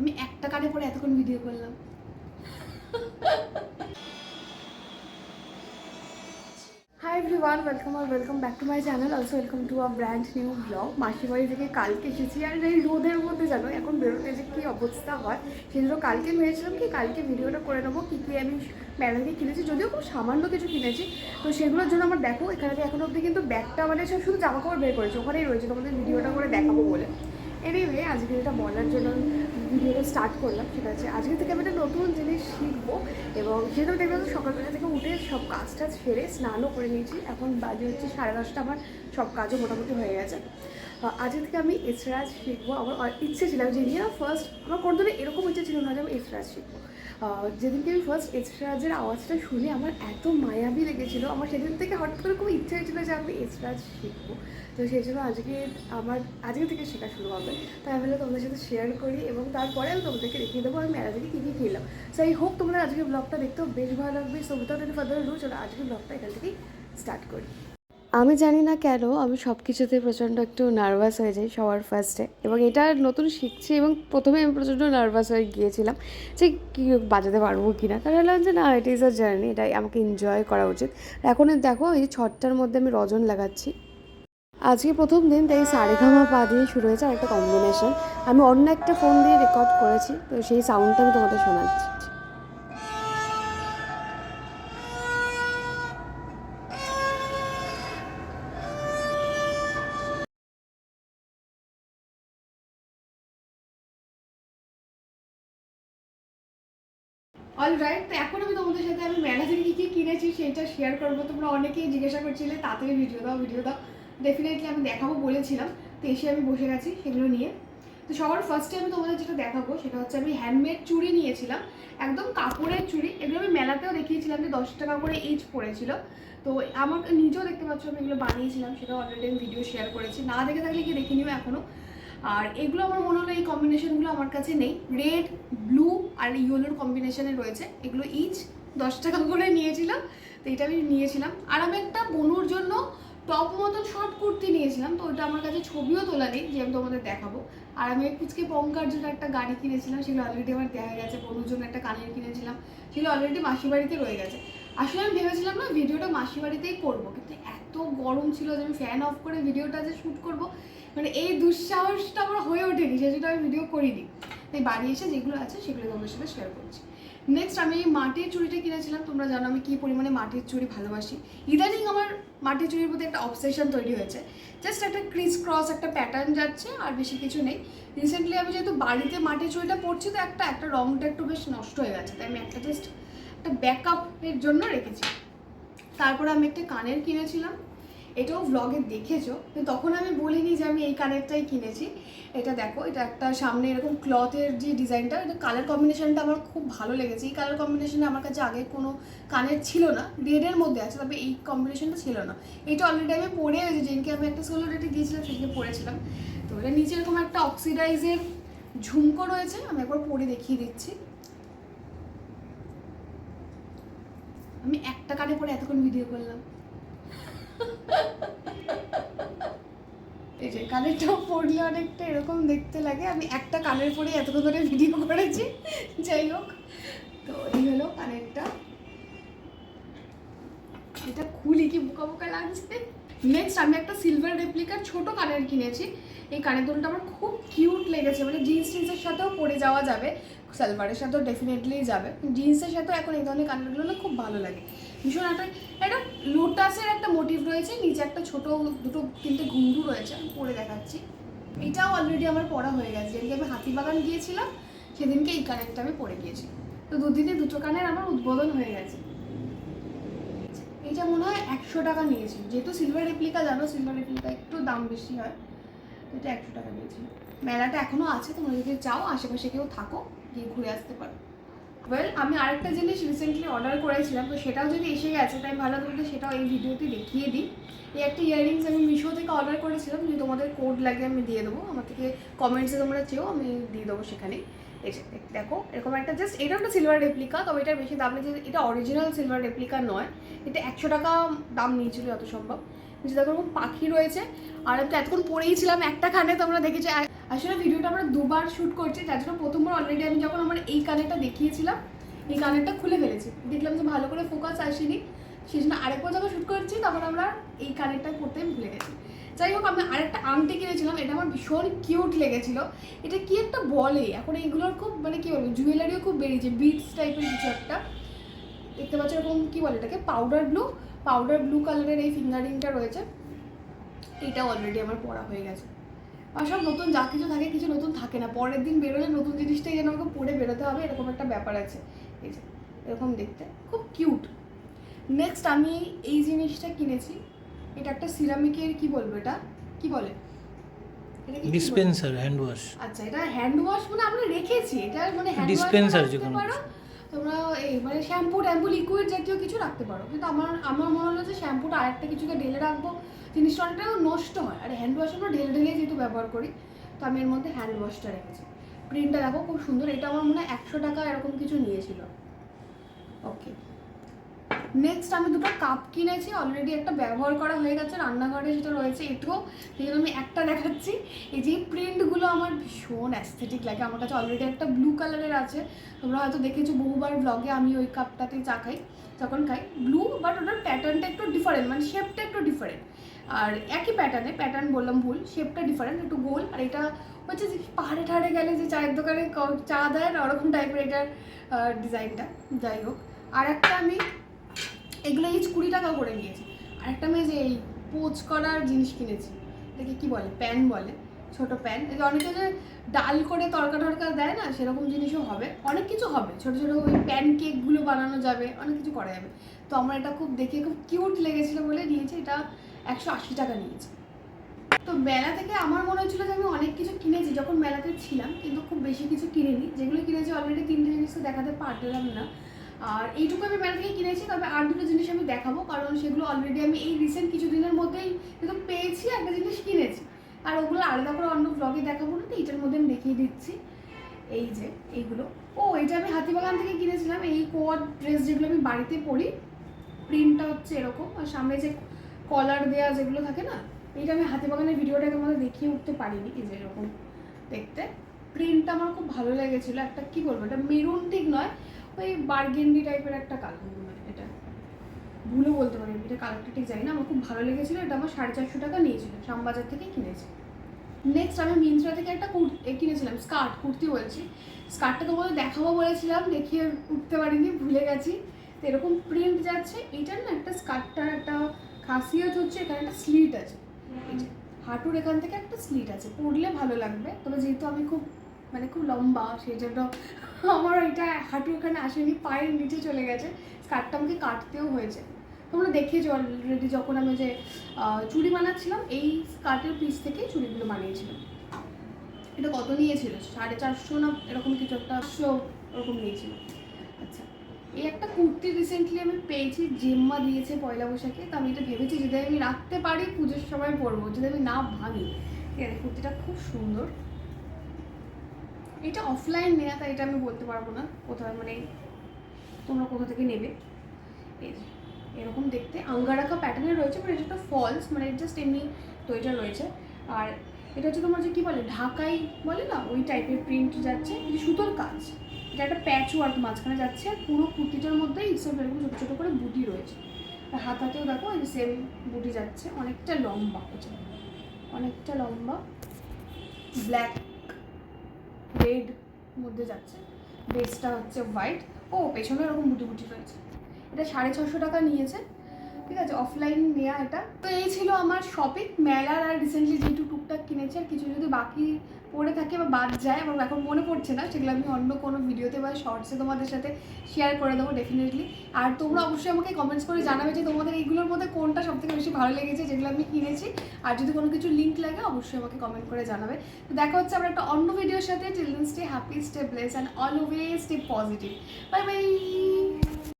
আমি একটা কানে পরে এতক্ষণ ভিডিও করলাম। Hi everyone welcome R welcome back to my channel also welcome to a brand new blog মাসির বাড়ি থেকে কালকে এসেছি। আর এই রোদের মধ্যে জানো, এখন বেরোতে যে কী অবস্থা হয় জন্য কালকে ভেবেছিলাম কি কালকে ভিডিওটা করে নেব। কী কী আমি মেলা কিনেছি, যদিও খুব সামান্য কিছু কিনেছি। তো সেগুলোর জন্য আমার দেখো, এখানে এখনও অবধি কিন্তু ব্যাগটা মানে সব শুধু জামা কাপড় বের করেছে, ওখানেই রয়েছে, তোমাদের ভিডিওটা করে দেখাবো বলে। এনিওয়ে আজকে যেটা বলার জন্য ভিডিওটা স্টার্ট করলাম, ঠিক আছে? আজকে থেকে আমি একটা নতুন জিনিস শিখব এবং সেটা দেখবে সকালবেলা থেকে উঠে সব কাজ টাজ সেরে স্নানও করে নিয়েছি, এখন বাজে হচ্ছে সাড়ে দশটা, আমার সব কাজও মোটামুটি হয়ে গেছে। আজকে থেকে আমি এসরাজ শিখব, আমার ইচ্ছে ছিল যে নিয়ে ফার্স্ট আমার কোনো এরকম ইচ্ছে ছিল না যে আমি এসরাজ শিখব। যেদিনকে আমি ফার্স্ট এসরাজের আওয়াজটা শুনে আমার এত মায়াবী লেগেছিলো, আমার সেদিন থেকে হঠাৎ করে খুব ইচ্ছা হয়েছিল যে আমি এসরাজ শিখব। তো সেই জন্য আজকে আমার, আজকে থেকে শেখা শুরু হবে। তাই আমি তোমাদের সাথে শেয়ার করি এবং তারপরে আমি তোমাদেরকে দেখিয়ে দেবো আমি মেলা থেকে কী কী খেলাম। সো আই হোপ তোমাদের আজকে ব্লগটা দেখতেও বেশ ভালো লাগবে। সো উইথাউট এনি ডু চলো আজকে ব্লগটা এখান থেকেই স্টার্ট করি। আমি জানি না কেন, আমি সব কিছুতে প্রচণ্ড একটু নার্ভাস হয়ে যাই সবার ফার্স্টে এবং এটা নতুন শিখছি এবং প্রথমে আমি প্রচণ্ড নার্ভাস হয়ে গিয়েছিলাম যে কী বাজাতে পারব কি না তাহলে ভাবলাম যে না ইট ইজ আ জার্নি এটাই আমাকে এনজয় করা উচিত। এখন দেখো, এই ছটটার মধ্যে আমি রজন লাগাচ্ছি। আজকে প্রথম দিন, তাই সারেগামা পা দিয়ে শুরু হয়েছে একটা কম্বিনেশন আমি অন্য একটা ফোন দিয়ে রেকর্ড করেছি, তো সেই সাউন্ডটা আমি তোমাদের শোনাচ্ছি। অল রাইট তো এখন আমি তোমাদের সাথে আমি মেলা থেকে কী কী কিনেছি সেটা শেয়ার করব। তোমরা অনেকেই জিজ্ঞাসা করছিলে তাড়াতাড়ি ভিডিও দাও ভিডিও দাও। ডেফিনেটলি আমি দেখাবো বলেছিলাম, তো এসে আমি বসে গেছি সেগুলো নিয়ে। তো সবার ফার্স্টে আমি তোমাদের যেটা দেখাবো, সেটা হচ্ছে আমি হ্যান্ডমেড চুড়ি নিয়েছিলাম, একদম কাপড়ের চুড়ি। এগুলো আমি মেলাতেও দেখিয়েছিলাম যে দশ টাকা করে ইচ পড়েছিল। তো আমার নিজেও দেখতে পাচ্ছ আমি এগুলো বানিয়েছিলাম সেটা অলরেডি আমি ভিডিও শেয়ার করেছি। না দেখে থাকলে কি দেখে নিও এখনও আর এগুলো আমার মনে হলো এই কম্বিনেশনগুলো আমার কাছে নেই। রেড ব্লু আর ইয়েলোর কম্বিনেশনে রয়েছে। এগুলো ইচ দশ টাকা করে নিয়েছিলাম, তো এটা আমি নিয়েছিলাম। আর আমি একটা বনুর জন্য টপ মতন শর্ট কুর্তি নিয়েছিলাম, তো ওটা আমার কাছে ছবিও তোলা নেই, যে আমি তোমাদের দেখাবো। আর আমি পুচকে পঙ্কার জন্য একটা গাড়ি কিনেছিলাম, সেগুলো অলরেডি আমার দেখা গেছে। বনুর জন্য একটা কানের কিনেছিলাম, সেগুলো অলরেডি মাসি বাড়িতে রয়ে গেছে। আসলে আমি ভেবেছিলাম না ভিডিওটা মাসি বাড়িতেই করব, কিন্তু এত গরম ছিল যে আমি ফ্যান অফ করে ভিডিওটা যে শ্যুট করব মানে এই দুঃসাহসটা আমার হয়ে ওঠেনি সেজন্য আমি ভিডিও করিনি। তাই বাড়ি এসে যেগুলো আছে সেগুলো তোমাদের সাথে শেয়ার করছি। নেক্সট আমি মাটির চুড়িটা কিনেছিলাম, তোমরা জানো আমি কী পরিমাণে মাটির চুড়ি ভালোবাসি। ইদানিং আমার মাটির চুড়ির প্রতি একটা অবসেশন তৈরি হয়েছে। জাস্ট একটা ক্রিস ক্রস একটা প্যাটার্ন যাচ্ছে আর বেশি কিছু নেই। রিসেন্টলি আমি যেহেতু বাড়িতে মাটির চুড়িটা পরছি, তো একটা একটা রংটা একটু বেশ নষ্ট হয়ে গেছে। তাই আমি একটা জাস্ট একটা ব্যাকআপের জন্য রেখেছি। তারপরে আমি একটা কানের কিনেছিলাম। এটাও ব্লগে দেখেছ। তখন আমি বলিনি যে আমি এই কানেরটাই কিনেছি। এটা দেখো, এটা একটা সামনে এরকম ক্লথের যে ডিজাইনটা এটা কালার কম্বিনেশনটা আমার খুব ভালো লেগেছে। এই কালার কম্বিনেশনে আমার কাছে আগে কোনো কানের ছিল না। রেডের মধ্যে আছে, তবে এই কম্বিনেশনটা ছিল না। এটা অলরেডি আমি পরে যে যেদিনকে আমি একটা সোলো রেটে গিয়েছিলাম সেদিকে পরেছিলাম। তো এটা নিচে এরকম একটা অক্সিডাইজের ঝুমকো রয়েছে, আমি একবার পরে দেখিয়ে দিচ্ছি। আমি একটা কানে পরে এতক্ষণ ভিডিও করলাম। এই যে কানেরটাও পড়লে অনেকটা এরকম দেখতে লাগে। আমি একটা কানের পরে এতক্ষণ ধরে ভিডিও করেছি। যাই হোক, তো এই হলো কানেরটা। এটা খুলি কি বোকা বোকা লাগছে? নেক্সট আমি একটা সিলভার রেপ্লিকার ছোট কানের কিনেছি। এই কানের দুলটা আমার খুব কিউট লেগেছে। মানে জিন্স টিন্সের সাথেও পরে যাওয়া যাবে। সালভারের সাথেও ডেফিনেটলি যাবে। জিন্সের সাথেও এখন এই ধরনের কানেরগুলো না খুব ভালো লাগে। ভীষণ একটা একটা লোটাসের একটা মোটিভ রয়েছে। নিচে একটা ছোট দুটো তিনটে ঘুঙ্গু রয়েছে। আমি পরে দেখাচ্ছি। এটাও অলরেডি আমার পড়া হয়ে গেছে। যেদিনকে আমি হাতিবাগান গিয়েছিলাম, সেদিনকে এই কানেরটা আমি পরে গিয়েছি। তো দুদিনে দুটো কানের আমার উদ্বোধন হয়ে গেছে। এটা মনে হয় একশো টাকা নিয়েছি। যেহেতু সিলভার রেপ্লিকা জানো সিলভার রেপ্লিকা একটু দাম বেশি হয় এটা একশো টাকা নিয়েছি। মেলাটা এখনও আছে, তোমরা যদি চাও, আশেপাশে কেউ থাকো, গিয়ে ঘুরে আসতে পারো। ওয়েল আমি আরেকটা জিনিস রিসেন্টলি অর্ডার করেছিলাম, তো সেটাও যদি এসে গেছে, তাই ভালো তোমাদের সেটাও এই ভিডিওতে দেখিয়ে দিই। এই একটা ইয়াররিংস আমি মিশো থেকে অর্ডার করেছিলাম, যদি তোমাদের কোড লাগে আমি দিয়ে দেবো। আমার থেকে কমেন্টসে তোমরা চেয়েও আমি দিয়ে দেবো সেখানে এই যে দেখো, এরকম একটা জাস্ট এটা একটা সিলভার রেপ্লিকা তবে এটার বেশি দাম নিয়েছে এটা অরিজিনাল সিলভার রেপ্লিকা নয়, এটা একশো টাকা দাম নিয়েছিল যত সম্ভব। দেখো, এরকম পাখি রয়েছে, আর আমি তো এতক্ষণ পরেই ছিলাম একটা খানে তোমরা দেখেছ আসলে ভিডিওটা আমরা দুবার শ্যুট করছি, যার জন্য প্রথমবার অলরেডি আমি যখন আমার এই কানেরটা দেখিয়েছিলাম, এই কানেরটা খুলে ফেলেছি। দেখলাম যে ভালো করে ফোকাস আসেনি, সেই জন্য আরেকবার যখন শ্যুট করছি, তখন আমরা এই কানেরটা করতে ভুলে গেছি। যাই হোক, আমি আরেকটা আংটি কিনেছিলাম, এটা আমার ভীষণ কিউট লেগেছিল। এটা কি একটা বলে? এখন এইগুলোর খুব মানে কি বলব জুয়েলারিও খুব বেরিয়েছে বিটস টাইপের কিছু একটা। দেখতে পাচ্ছ এরকম কি বলে এটাকে? পাউডার ব্লু পাউডার ব্লু কালারের এই ফিঙ্গারিংটা রয়েছে। এটা অলরেডি আমার পড়া হয়ে গেছে। আর সব নতুন, যা কিছু থাকে, কিছু নতুন থাকে না। পরের দিন বেরোলে নতুন জিনিসটাই যেন আমাকে পরে বেরোতে হবে, এরকম একটা ব্যাপার আছে। এই যে, এরকম দেখতে। খুব কিউট নেক্সট আমি এই জিনিসটা কিনেছি। এটা একটা সিরামিকের কি বলব এটা? কি বলে? ডিসপেন্সার হ্যান্ড ওয়াশ আচ্ছা এটা হ্যান্ড ওয়াশ মানে আমরা রেখেছি এটা মানে হ্যান্ড ওয়াশ যে কোনো তোমরা এই মানে শ্যাম্পু ট্যাম্পু লিকুইড জাতীয় কিছু রাখতে পারো। কিন্তু আমার আমার মনে হলো যে শ্যাম্পুটা আরেকটা কিছুকে ঢেলে রাখব। জিনিসটা অনেকটা নষ্ট হয়। আর হ্যান্ড ওয়াশ আমরা ঢেলে ঢেলে যেহেতু ব্যবহার করি তো আমি এর মধ্যে হ্যান্ড ওয়াশটা রেখেছি। প্রিন্টটা দেখো খুব সুন্দর। এটা আমার মনে হয় একশো টাকা এরকম কিছু নিয়েছিল। ওকে নেক্সট আমি দুটো কাপ কিনেছি অলরেডি একটা ব্যবহার করা হয়ে গেছে, রান্নাঘরে যেটা রয়েছে এটাও সেই আমি একটা দেখাচ্ছি। এই যে প্রিন্টগুলো আমার ভীষণ অ্যাস্থেটিক লাগে, আমার কাছে অলরেডি একটা ব্লু কালারের আছে। তোমরা হয়তো দেখেছ বহুবার ব্লগে আমি ওই কাপটাতেই চা খাই, যখন খাই। ব্লু বাট ওটার প্যাটার্নটা একটু ডিফারেন্ট মানে শেপটা একটু ডিফারেন্ট আর একই প্যাটার্নে প্যাটার্ন বললাম ভুল শেপটা ডিফারেন্ট একটু গোল। আর এটা হচ্ছে যে পাহাড়ে ঠাড়ে গেলে যে চায়ের দোকানে চা দেয় না, ওরকম টাইপের এটার ডিজাইনটা যাই হোক। আর একটা আমি এগুলো ইচ কুড়ি টাকা করে নিয়েছি। আর একটা এই যে এই পোচ করার জিনিস কিনেছি, এটাকে কি বলে? প্যান বলে, ছোট প্যান। এই যে অনেকে যে ডাল করে তরকা টরকা দেয় না, সেরকম জিনিসও হবে। অনেক কিছু হবে, ছোট ছোট ওই প্যান কেকগুলো বানানো যাবে, অনেক কিছু করা যাবে। তো আমার এটা খুব দেখে খুব কিউট লেগেছিলো বলে নিয়েছি, এটা একশো আশি টাকা নিয়েছি। তো মেলা থেকে আমার মনে হচ্ছিল যে আমি অনেক কিছু কিনেছি, যখন মেলাতে ছিলাম, কিন্তু খুব বেশি কিছু কিনিনি। যেগুলো কিনেছি অলরেডি তিনটে জিনিস তো দেখাতে পারলাম না। আর এইটুকু আমি মেলা থেকে কিনেছি, তবে আর দুটো জিনিস আমি দেখাবো, কারণ সেগুলো অলরেডি আমি এই রিসেন্ট কিছু দিনের মধ্যেই কিন্তু পেয়েছি একটা জিনিস কিনেছি। আর ওগুলো আলাদা করে অন্য ব্লগে দেখাবো না, তো এইটার মধ্যে আমি দেখিয়ে দিচ্ছি। এই যে, এইগুলো। ও এটা আমি হাতিবাগান থেকে কিনেছিলাম, এই কোয়াড ড্রেস যেগুলো আমি বাড়িতে পরি প্রিন্টটা হচ্ছে এরকম, আর সামনে যে কলার দেওয়া যেগুলো থাকে না, এইটা আমি হাতিবাগানের ভিডিওটা তোমাদের দেখিয়ে উঠতে পারিনি, এই যে এরকম দেখতে। প্রিন্টটা আমার খুব ভালো লেগেছিলো, একটা কী বলব, এটা মেরুন ঠিক নয় ওই বার্গেন্ডি টাইপের একটা কালার মানে এটা। ভুলও বলতে পারি এটা কালারটা ঠিক জানি না আমার খুব ভালো লেগেছিলো এটা আমার সাড়ে চারশো টাকা নিয়েছিল শ্যামবাজার থেকে কিনেছি। নেক্সট আমি মিন্ত্রা থেকে একটা কুর্তি কিনেছিলাম স্কার্ট কুর্তি বলছি। স্কার্টটা তোমাদের দেখাবো বলেছিলাম দেখিয়ে উঠতে পারিনি ভুলে গেছি। তো এরকম প্রিন্ট যাচ্ছে এইটার না একটা স্কার্টটার একটা খাসিয়ত হচ্ছে এখানে একটা স্লিট আছে। হাঁটুর এখান থেকে একটা স্লিট আছে পরলে ভালো লাগবে তবে যেহেতু আমি খুব মানে খুব লম্বা সেই জন্য আমার এটা হাঁটু এখানে আসেনি, পায়ের নিচে চলে গেছে। স্কার্টটা আমাকে কাটতেও হয়েছে। তোমরা দেখেছ অলরেডি যখন আমি যে চুড়ি বানাচ্ছিলাম, এই স্কার্টের পিস থেকেই চুড়িগুলো বানিয়েছিলাম। এটা কত নিয়েছিল? সাড়ে চারশো না এরকম কিছু একটা? ওরকম নিয়েছিল। আচ্ছা এই একটা কুর্তি রিসেন্টলি আমি পেয়েছি, জেম্মা দিয়েছে পয়লা বৈশাখে। তো আমি এটা ভেবেছি যদি আমি রাখতে পারি, পুজোর সময় পরবো। যদি আমি না ভাঙি, ঠিক আছে, কুর্তিটা খুব সুন্দর। এটা অফলাইন নেওয়া তাই এটা আমি বলতে পারব না। কোথায় মানে তোমরা কোথা থেকে নেবে। এরকম দেখতে। আঙ্গারাকা প্যাটার্নে রয়েছে বাট এটা ফলস মানে জাস্ট এমনি তো এটা রয়েছে। আর এটা হচ্ছে তোমার যে কী বলে, ঢাকাই বলে না? ওই টাইপের প্রিন্ট যাচ্ছে সুতোর কাজ। এটা একটা প্যাচ ওয়ার্ক মাঝখানে যাচ্ছে, আর পুরো কুর্তিটার মধ্যে এইসব এরকম ছোটো ছোটো করে বুটি রয়েছে। আর হাত হাতেও দেখো, এই সেম বুটি যাচ্ছে, অনেকটা লম্বা অনেকটা লম্বা ব্ল্যাক রেড মধ্যে যাচ্ছে। বেসটা হচ্ছে হোয়াইট ও পেছনে এরকম বুটি বুটি রয়েছে এটা সাড়ে ছশো টাকা নিয়েছে। ঠিক আছে অফলাইন নেওয়া এটা। তো এই ছিল আমার শপিং মেলার আর রিসেন্টলি যেটু টুকটাক কিনেছে, আর কিছু যদি বাকি পড়ে থাকে বা বাদ যায় এবং এখন মনে পড়ছে না, সেগুলো আমি অন্য কোনো ভিডিওতে বা শর্টসে তোমাদের সাথে শেয়ার করে দেবো ডেফিনেটলি আর তোমরা অবশ্যই আমাকে কমেন্টস করে জানাবে যে তোমাদের এইগুলোর মধ্যে কোনটা সবথেকে বেশি ভালো লেগেছে, যেগুলো আমি কিনেছি। আর যদি কোনো কিছু লিঙ্ক লাগে, অবশ্যই আমাকে কমেন্ট করে জানাবে। তো দেখা হচ্ছে আমরা একটা অন্য ভিডিওর সাথে। Children stay happy stay bless and always stay positive bye bye